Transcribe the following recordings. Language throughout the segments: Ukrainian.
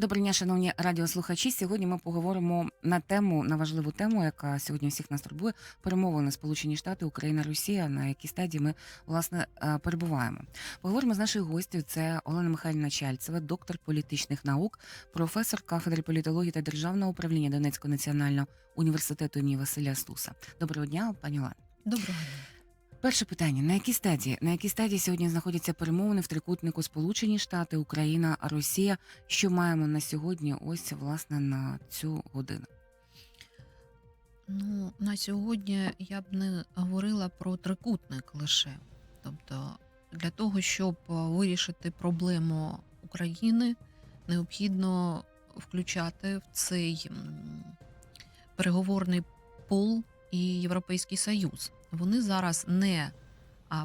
Доброго дня, шановні радіослухачі. Сьогодні ми поговоримо на тему, на важливу тему, яка сьогодні всіх нас турбує. Перемовини Сполучені Штати, Україна, Росія, на якій стадії ми власне е, перебуваємо. Поговоримо з нашою гостю. Це Олена Михайлівна Чальцева, доктор політичних наук, професор кафедри політології та державного управління Донецького національного університету імені Василя Стуса. Доброго дня, пані Олена. Доброго дня. Перше питання: на якій стадії? На якій стадії сьогодні знаходяться перемовини в трикутнику Сполучені Штати, Україна, Росія? Що маємо на сьогодні? Ось власне на цю годину. Ну, на сьогодні я б не говорила про трикутник лише. Тобто, для того, щоб е, вирішити проблему України, необхідно включати в цей переговорний пул і Європейський Союз. Вони зараз не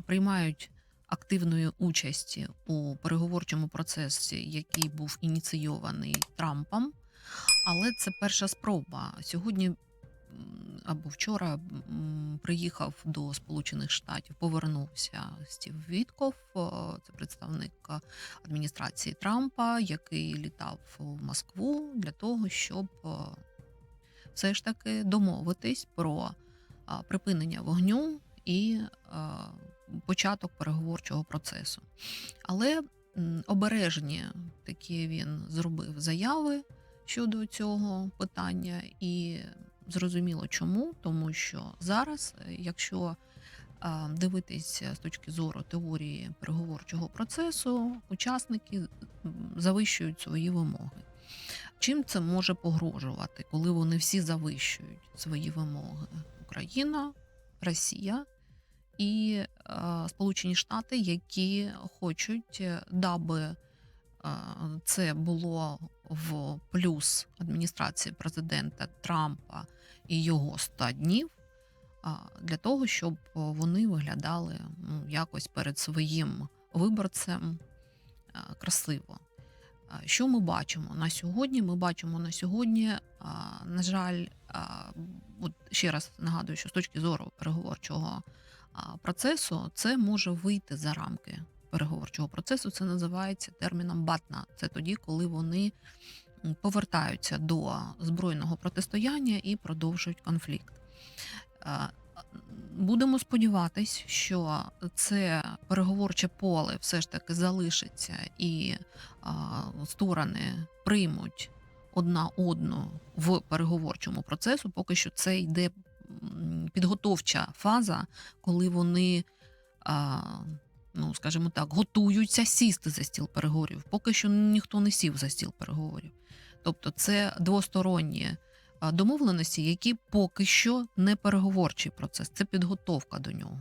приймають активної участі у переговорчому процесі, який був ініційований Трампом. Але це перша спроба. Сьогодні або вчора приїхав до Сполучених Штатів, повернувся Стів Вітков, це представник адміністрації Трампа, який літав в Москву для того, щоб все ж таки домовитись про припинення вогню і початок переговорчого процесу. Але обережні такі він зробив заяви щодо цього питання, і зрозуміло чому, тому що зараз, е, якщо дивитись з точки зору теорії переговорчого процесу, учасники завищують свої вимоги. Чим це може погрожувати, коли вони всі завищують свої вимоги? Україна, Росія і е, Сполучені Штати, які хочуть, е, даби е, це було в плюс адміністрації президента Трампа і його 100 днів, для того, щоб вони виглядали ну, якось перед своїм виборцем красиво. Що ми бачимо на сьогодні? Ми бачимо на сьогодні, на жаль, от ще раз нагадую, що з точки зору переговорчого процесу це може вийти за рамки переговорчого процесу. Це називається терміном батна. Це тоді, коли вони повертаються до збройного протистояння і продовжують конфлікт. Будемо сподіватись, що це переговорче поле все ж таки залишиться, і а, сторони приймуть одна одну в переговорчому процесу. Поки що це йде підготовча фаза, коли вони, а, ну скажімо так, готуються сісти за стіл переговорів. Поки що ніхто не сів за стіл переговорів. Тобто, це двосторонні домовленості, які поки що не переговорчий процес, це підготовка до нього.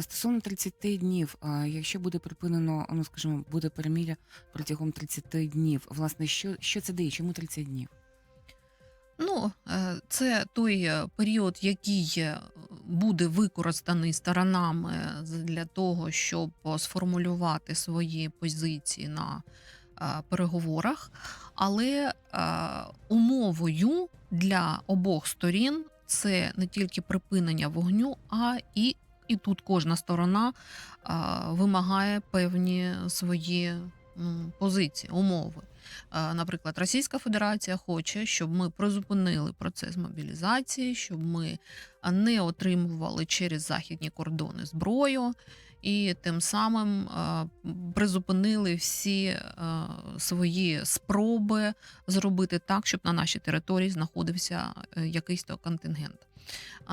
Стосовно 30 днів, якщо буде припинено, ну скажімо, буде переміря протягом 30 днів, власне, що, що це дає? Чому 30 днів? Ну, е, це той е, період, який е, буде використаний сторонами для того, щоб сформулювати свої позиції на переговорах. Але е, умовою для обох сторін це не тільки припинення вогню, а і, і тут кожна сторона е, вимагає певні свої позиції, умови. Е, Наприклад, Російська Федерація хоче, щоб ми призупинили процес мобілізації, щоб ми не отримували через західні кордони зброю, і тим самим е, призупинили всі е, свої спроби зробити так, щоб на нашій території знаходився е, якийсь то контингент.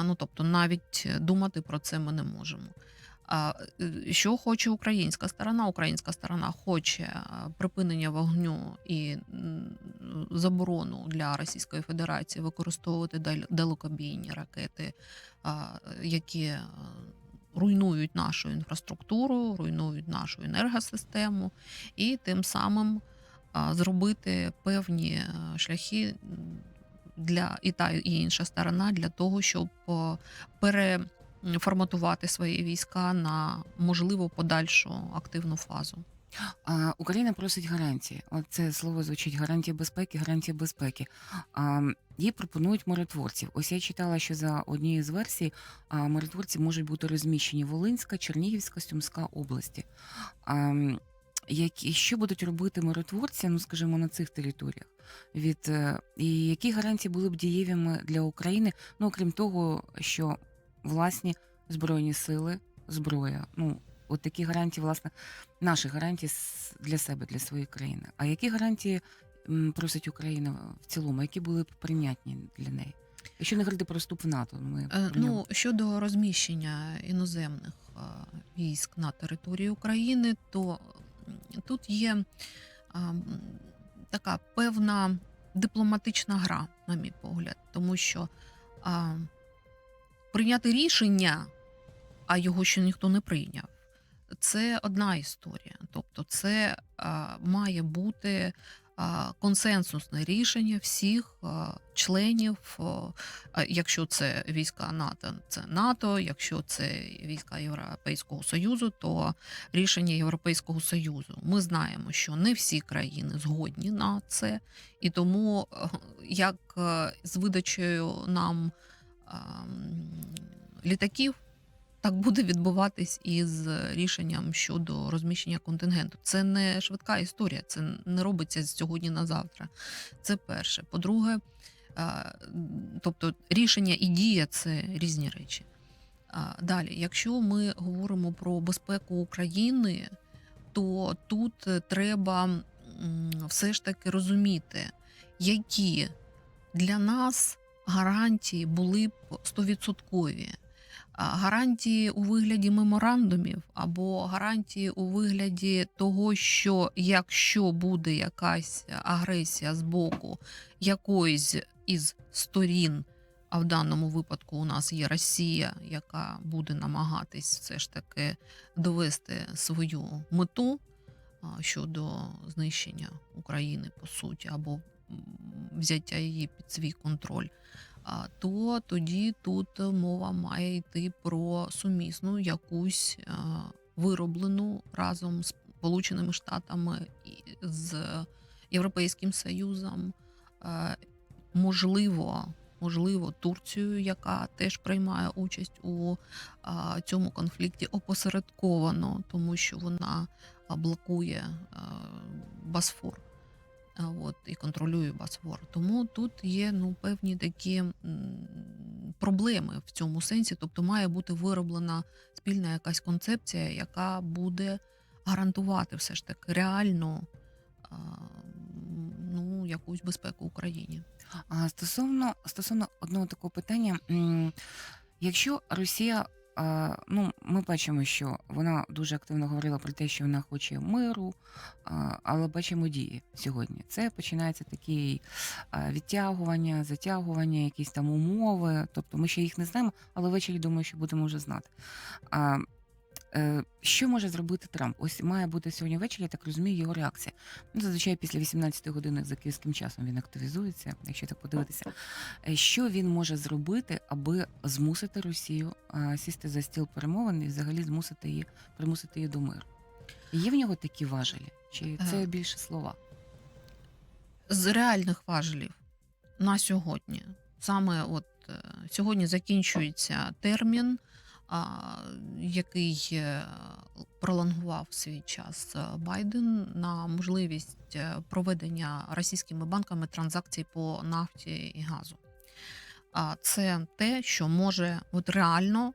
Ну тобто, навіть думати про це ми не можемо. Що хоче українська сторона? Українська сторона хоче припинення вогню і заборону для Російської Федерації використовувати дал- далекобійні ракети, які руйнують нашу інфраструктуру, руйнують нашу енергосистему, і тим самим зробити певні е, шляхи для і та і інша сторона для того, щоб переформатувати пере форматувати свої війська на можливо подальшу активну фазу. Україна просить гарантії. От це слово звучить гарантії безпеки, гарантії безпеки. А, пропонують миротворців. Ось я читала, що за однією з версій миротворці можуть бути розміщені Волинська, Чернігівська, Сумська області. Які що будуть робити миротворці, ну скажімо, на цих територіях, від е, і які гарантії були б дієвими для України, ну окрім того, що власні збройні сили, зброя, ну от такі гарантії, власне, наші гарантії для себе, для своєї країни. А які гарантії просить Україна в цілому, які були б прийнятні для неї? Якщо не говорити про вступ в НАТО, ми Е. Ну, щодо розміщення іноземних е, військ на території України, то тут є м, така певна дипломатична гра, на мій погляд, тому що а, прийняти рішення, а його ще ніхто не прийняв, це одна історія. Тобто, це має бути консенсусне рішення всіх членів. Якщо це війська НАТО, це НАТО. Якщо це війська Європейського Союзу, то рішення Європейського Союзу. Ми знаємо, що не всі країни згодні на це, і тому е, як е, з видачею нам літаків. Так буде відбуватись і з рішенням щодо розміщення контингенту. Це не швидка історія, це не робиться з сьогодні на завтра. Це перше. По-друге, тобто рішення і дія це різні речі. Далі, якщо ми говоримо про безпеку України, то тут е, треба все ж таки розуміти, які для нас гарантії були б стовідсоткові. Гарантії у вигляді меморандумів або гарантії у вигляді того, що якщо буде якась агресія з боку якоїсь із сторін, а в даному випадку у нас є Росія, яка буде намагатись все ж таки довести свою мету щодо знищення України по суті, або взяття її під свій контроль. То тоді тут мова має йти про сумісну якусь вироблену разом з Сполученими Штатами з Європейським Союзом, е, можливо, можливо, Турцію, яка теж приймає участь у цьому конфлікті опосередковано, тому що вона блокує Босфор. От, і контролює Босфор. Тому тут є ну, певні такі проблеми в цьому сенсі. Тобто має бути вироблена спільна якась концепція, яка буде гарантувати все ж таки реальну ну, якусь безпеку Україні. А стосовно стосовно одного такого питання, якщо Росія, ну ми бачимо, що вона дуже активно говорила про те, що вона хоче миру, але бачимо дії сьогодні. Це починається такі відтягування, затягування, якісь там умови. Тобто ми ще їх не знаємо, але ввечері думаю, що будемо вже знати. Е, що може зробити Трамп? Ось має бути сьогодні ввечері, я так розумію, його реакція. Ну, зазвичай після 18 години за київським часом він активізується, якщо так подивитися. Е, Що він може зробити, аби змусити Росію сісти за стіл перемовин і взагалі змусити її примусити її до миру? Є в нього такі важелі? Чи це Е. більше слова? З реальних важелів на сьогодні. Саме от е, сьогодні закінчується термін, який е, пролонгував свій час е, Байден на можливість е, проведення російськими банками транзакцій по нафті і газу. А це те, що може от реально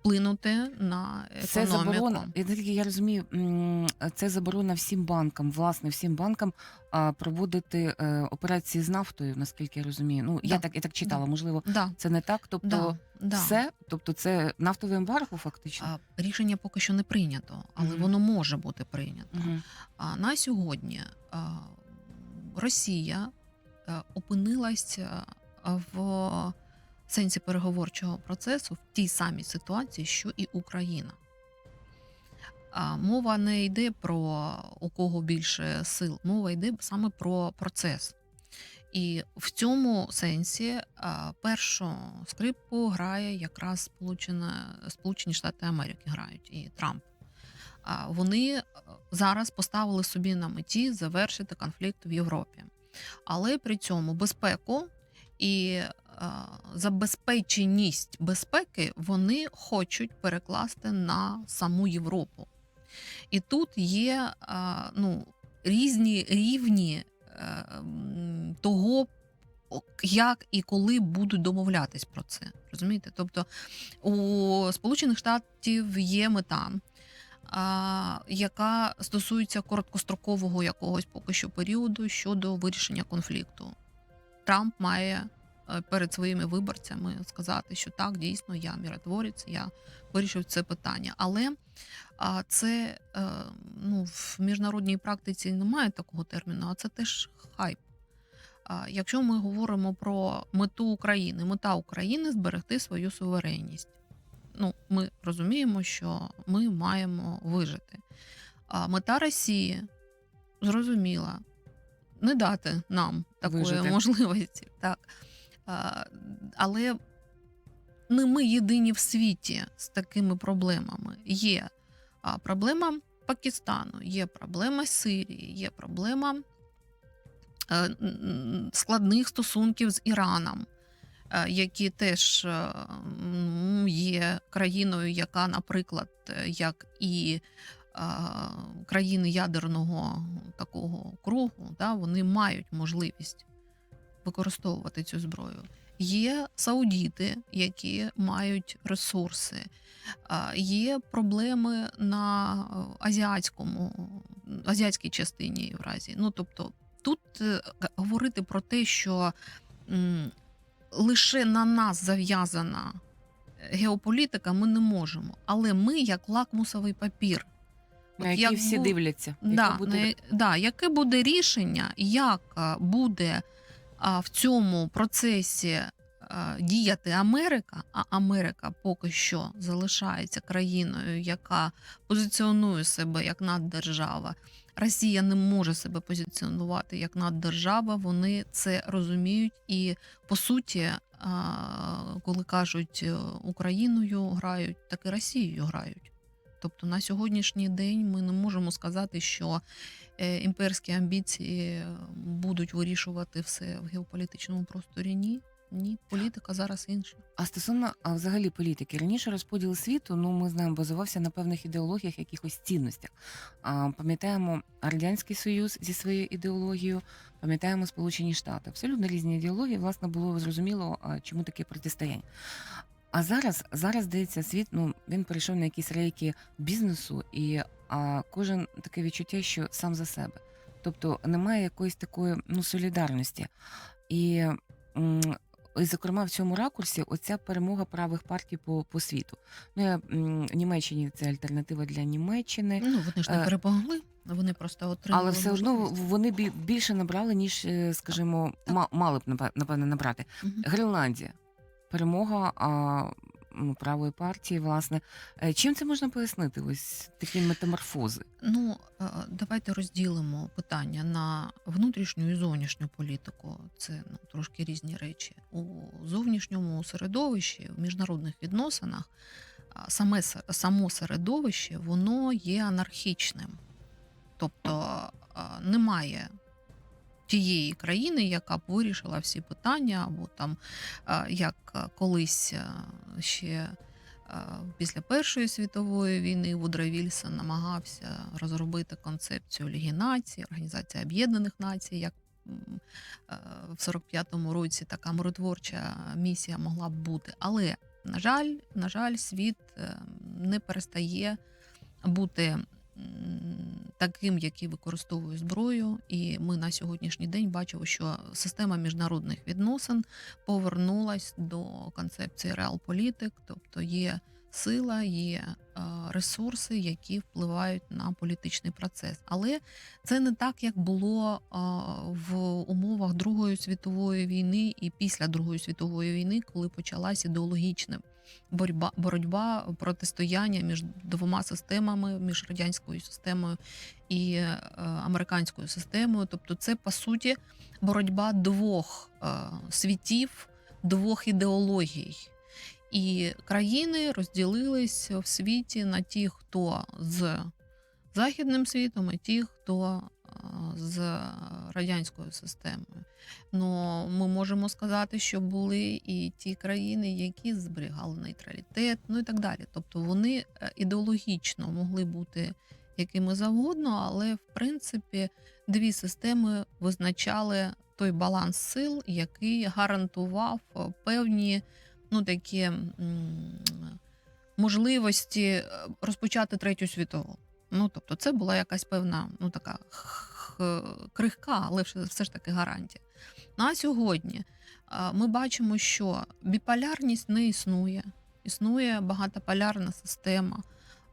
вплинути на Це заборона. Я тільки я розумію, це заборона всім банкам, власне, всім банкам проводити е, операції з нафтою, наскільки я розумію. Ну я Да. так я так читала. Можливо, Да, це не так. Тобто, да, да. все, тобто, це нафтове ембарго, фактично. А, Рішення поки що не прийнято, але Мгм. воно може бути прийнято. Угу. А на сьогодні а, Росія е, опинилася в сенсі переговорчого процесу в тій самій ситуації, що і Україна. Мова не йде про у кого більше сил, мова йде саме про процес. І в цьому сенсі першу скрипку грає якраз Сполучена, Сполучені Штати Америки грають і Трамп. Вони е, зараз поставили собі на меті завершити конфлікт в Європі, але при цьому безпеку і забезпеченість безпеки вони хочуть перекласти на саму Європу. І тут є ну, різні рівні е, того, як і коли будуть домовлятись про це. Розумієте? Тобто у Сполучених Штатів є мета, яка стосується короткострокового якогось поки що періоду щодо вирішення конфлікту. Трамп має е, перед своїми виборцями сказати, що так, дійсно, я міротворець, я вирішив це питання. Але це е, ну, в міжнародній практиці немає такого терміну, а це теж хайп. Якщо ми говоримо про мету України, мета України зберегти свою суверенність. Ну, ми розуміємо, що ми маємо вижити. А мета Росії зрозуміла не дати нам такої Вижити. можливості. Так. Але не ми єдині в світі з такими проблемами. Є проблема Пакистану, є проблема Сирії, є проблема е, складних стосунків з Іраном, е, які теж е, є країною, яка, наприклад, як і країни ядерного такого кругу, да, вони мають можливість використовувати цю зброю. Є саудіти, які мають ресурси, є проблеми на е, азіатському, азіатській частині Євразії. Ну тобто, тут е, говорити про те, що лише на нас зав'язана геополітика, ми не можемо. Але ми як лакмусовий папір. На які як всі бу- дивляться. яке буде на- да, яке буде рішення, як буде а, в цьому процесі діяти Америка, а Америка поки що залишається країною, яка позиціонує себе як наддержава. Росія не може себе позиціонувати як наддержава. Вони це розуміють і по суті, коли кажуть Україною грають, так і Росією грають. Тобто на сьогоднішній день ми не можемо сказати, що е, імперські амбіції е, будуть вирішувати все в геополітичному просторі. Ні, ні, політика зараз інша. А стосовно а, взагалі політики, раніше розподіл світу, ну ми знаємо, базувався на певних ідеологіях, якихось цінностях. А, пам'ятаємо Радянський Союз зі своєю ідеологією, пам'ятаємо Сполучені Штати. Абсолютно різні ідеології, власне, було зрозуміло, чому таке протистояння. А зараз, зараз здається, світ ну він перейшов на якісь рейки бізнесу, і а, кожен таке відчуття, що сам за себе. Тобто немає якоїсь такої ну солідарності. І м, і, зокрема, в цьому ракурсі оця перемога правих партій по, по світу. Ну, я м, Німеччині це альтернатива для Німеччини, Ну вони ж не Е, перемогли, вони просто отримали. але все одно можливість. вони бі- більше набрали, ніж, е, скажімо, ма- мали б напе- напевне набрати. Мгм. Гренландія. Перемога а, м, правої партії, власне. Е, Чим це можна пояснити? Ось такі метаморфози. Ну, е, давайте розділимо питання на внутрішню і зовнішню політику. Це ну, трошки різні речі. У зовнішньому середовищі, в міжнародних відносинах, саме само середовище воно є анархічним. Тобто немає тієї країни, яка б вирішила всі питання, або там як колись ще після Першої світової війни Вудро Вільсон намагався розробити концепцію Ліги націй, Організація Об'єднаних Націй, як е, в 45-му році така миротворча місія могла б бути. Але, на жаль, на жаль, світ е, не перестає бути таким, який використовує зброю. І ми на сьогоднішній день бачимо, що система міжнародних відносин повернулась до концепції реалполітик, тобто є сила, є е, ресурси, які впливають на політичний процес. Але це не так, як було е, в умовах Другої світової війни і після Другої світової війни, коли почалась ідеологічна боротьба, боротьба протистояння між двома системами, між радянською системою і е, американською системою. Тобто, це по суті боротьба двох е, світів, двох ідеологій. І країни розділились в світі на ті, хто з західним світом, і ті, хто е, з радянською системою. Ну, ми можемо сказати, що були і ті країни, які зберігали нейтралітет, ну і так далі. Тобто вони е, ідеологічно могли бути якими завгодно, але в принципі дві системи визначали той баланс сил, який гарантував е, певні ну, такі можливості е, розпочати третю світову. Ну, тобто, це була якась певна, ну така крихка, але все ж таки гарантія. Ну, а сьогодні ми бачимо, що біполярність не існує, існує багатополярна система.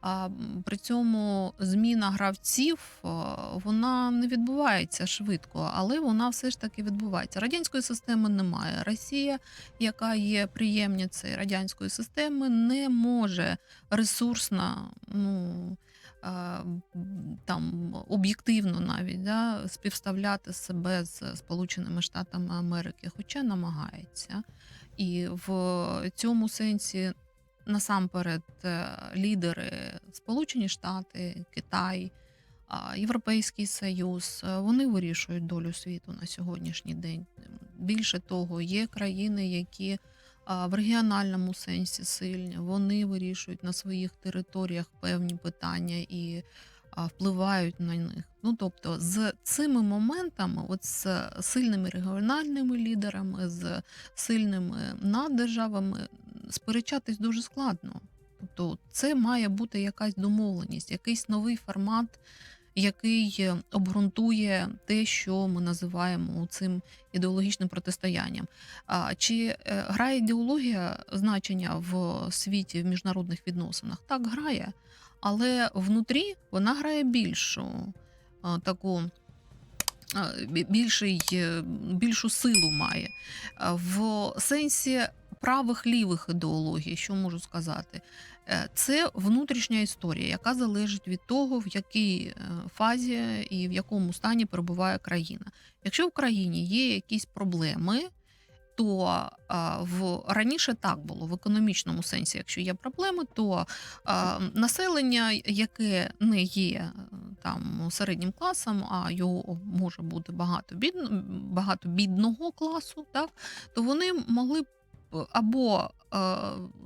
А при цьому зміна гравців вона не відбувається швидко, але вона все ж таки відбувається. Радянської системи немає. Росія, яка є приємницею радянської системи, не може ресурсно, ну там об'єктивно навіть да, співставляти себе з Сполученими Штатами Америки, хоча намагається. І в цьому сенсі насамперед е, лідери Сполучені Штати, Китай, Європейський Союз, е, вони вирішують долю світу на сьогоднішній день. Більше того, є країни, які в регіональному сенсі сильні, вони вирішують на своїх територіях певні питання і впливають на них. Ну тобто, з цими моментами, от з сильними регіональними лідерами, з сильними наддержавами, сперечатись дуже складно. Тобто, це має бути якась домовленість, якийсь новий формат, який е, обґрунтує те, що ми називаємо цим ідеологічним протистоянням. Чи е, грає ідеологія значення в світі в міжнародних відносинах? Так грає, але внутрі вона грає більшу таку. Більший, е, більшу силу має в сенсі правих лівих ідеологій, що можу сказати, Е, це внутрішня історія, яка залежить від того, в якій е, фазі і в якому стані перебуває країна. Якщо в країні є якісь проблеми, то в раніше так було в економічному сенсі. Якщо є проблеми, то а, населення, яке не є е, там середнім класом, а його може бути багато бідно, багато бідного класу, так то вони могли або е,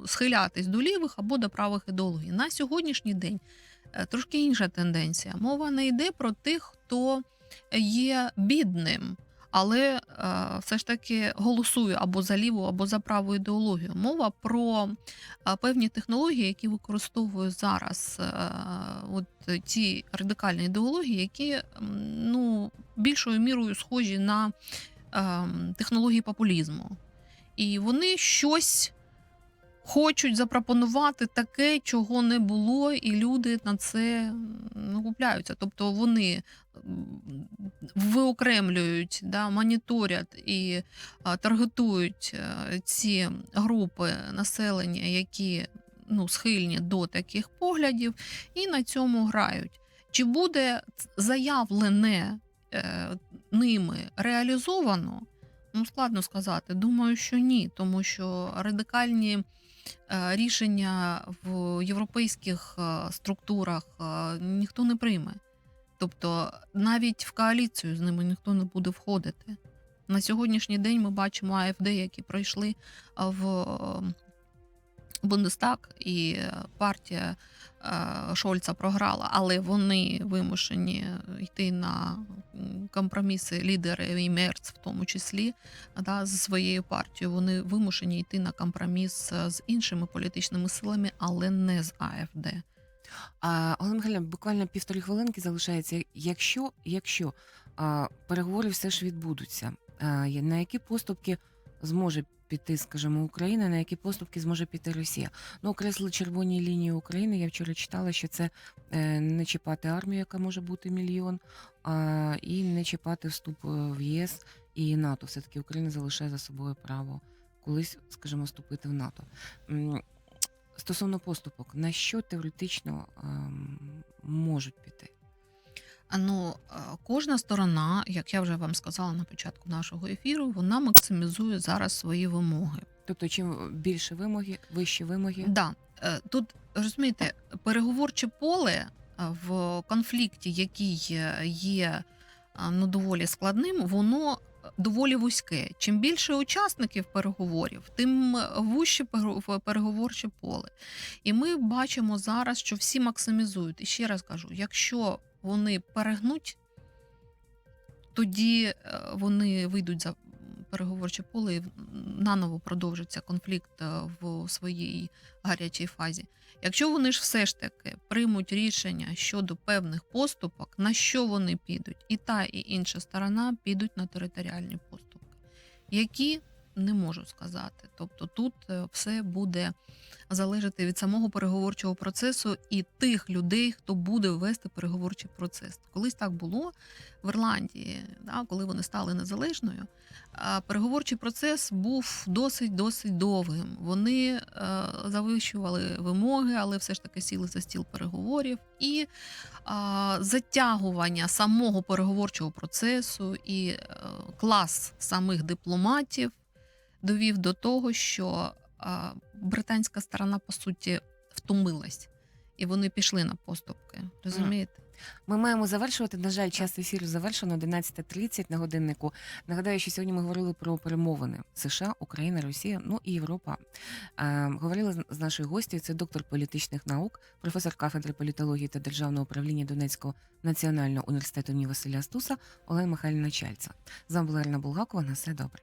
схилятись до лівих, або до правих ідеологій. На сьогоднішній день е, трошки інша тенденція. Мова не йде про тих, хто є бідним, але е, все ж таки голосує або за ліву, або за праву ідеологію. Мова про певні технології, які використовують зараз от ті радикальні ідеології, які ну, більшою мірою схожі на е, технології популізму. І вони щось хочуть запропонувати таке, чого не було, і люди на це ну, купляються. Тобто вони виокремлюють, да, моніторять і а, таргетують е, ці групи населення, які ну, схильні до таких поглядів, і на цьому грають. Чи буде заявлене е, ними реалізовано? Ну, складно сказати. Думаю, що ні, тому що радикальні е, рішення в європейських е, структурах е, ніхто не прийме. Тобто навіть в коаліцію з ними ніхто не буде входити. На сьогоднішній день ми бачимо АФД, які пройшли в Бундестаг, і партія Шольца програла, але вони вимушені йти на компроміси лідери і Мерц, в тому числі да, з своєю партією. Вони вимушені йти на компроміс е, з іншими політичними силами, але не з АФД. А, Олена Михайлівна, буквально півтори хвилинки залишається. Якщо, якщо переговори все ж відбудуться, на які поступки зможе піти, скажімо, Україна, на які поступки зможе піти Росія? Ну, окреслили червоні лінії України. Я вчора читала, що це е, не чіпати армію, яка може бути мільйон, а, і не чіпати вступ е, в ЄС і НАТО. Все таки Україна залишає за собою право колись, скажімо, вступити в НАТО. Стосовно поступок, на що теоретично ем, можуть піти? Ну, е, кожна сторона, як я вже вам сказала на початку нашого ефіру, вона максимізує зараз свої вимоги. Тобто, чим більше вимоги, вищі вимоги, Да. Е, Тут розумієте, переговорче поле е, в конфлікті, який е, є е, ну, доволі складним, воно е, доволі вузьке. Чим більше учасників переговорів, тим вужче пере- переговорче поле. І ми бачимо зараз, що всі максимізують. І ще раз кажу: якщо вони перегнуть, тоді е, вони вийдуть за переговорче поле і наново продовжиться конфлікт е, в своїй гарячій фазі. Якщо вони ж все ж таки приймуть рішення щодо певних поступок, на що вони підуть, і та і інша сторона підуть на територіальні поступки, які не можу сказати. Тобто тут е, все буде залежати від самого переговорчого процесу і тих людей, хто буде вести переговорчий процес. Колись так було в Ірландії, да, коли вони стали незалежною. Переговорчий процес був досить досить довгим. Вони е, завищували вимоги, але все ж таки сіли за стіл переговорів. І е, затягування самого переговорчого процесу і клас самих дипломатів довів до того, що британська сторона по суті втомилась, і вони пішли на поступки. Розумієте? Ми маємо завершувати. На жаль, час ефіру завершено 11.30 на годиннику. Нагадаю, що сьогодні ми говорили про перемовини США, Україна, Росія, ну і Європа. Е, говорили з- з нашою гостю. Це доктор політичних наук, професор кафедри політології та державного управління Донецького національного університету імені Василя Стуса Олена Михайлівна Чальця. З вами була Ірина Булгакова. На все добре.